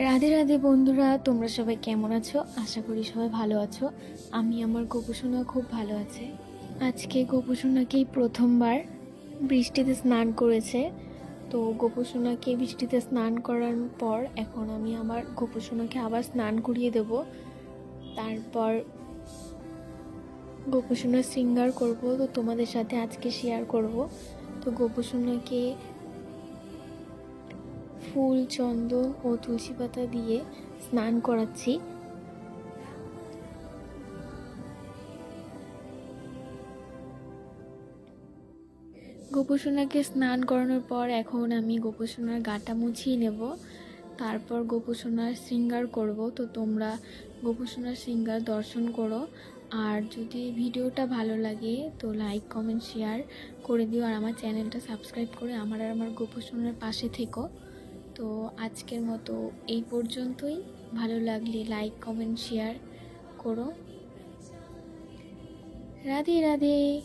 রাধে রাধে বন্ধুরা, তোমরা সবাই কেমন আছো? আশা করি সবাই ভালো আছো। আমি আমার গোপুসোনা খুব ভালো আছে। আজকে গোপুসোনাকেই প্রথমবার বৃষ্টিতে স্নান করেছে। তো গোপুসোনাকে বৃষ্টিতে স্নান করার পর এখন আমি আমার গোপুসোনাকে আবার স্নান করিয়ে দেব। তারপর গোপুসোনার শৃঙ্গার করব। তো তোমাদের সাথে আজকে শেয়ার করব। তো গোপুসোনাকে ফুল, চন্দন ও তুলসী পাতা দিয়ে স্নান করাচ্ছি। গোপোষণাকে স্নান করানোর পর এখন আমি গোপোষণার গাটা মুছিয়ে নেব। তারপর গোপোষণার শৃঙ্গার করব। তো তোমরা গোপোষণার শৃঙ্গার দর্শন করো। আর যদি ভিডিওটা ভালো লাগে, তো লাইক কমেন্ট শেয়ার করে দিও। আর আমার চ্যানেলটা সাবস্ক্রাইব করে আমার আর আমার গোপোষণার পাশে থেকো। তো আজকের মতো এই পর্যন্তই। ভালো লাগলে লাইক কমেন্ট শেয়ার করো। রাধে রাধে।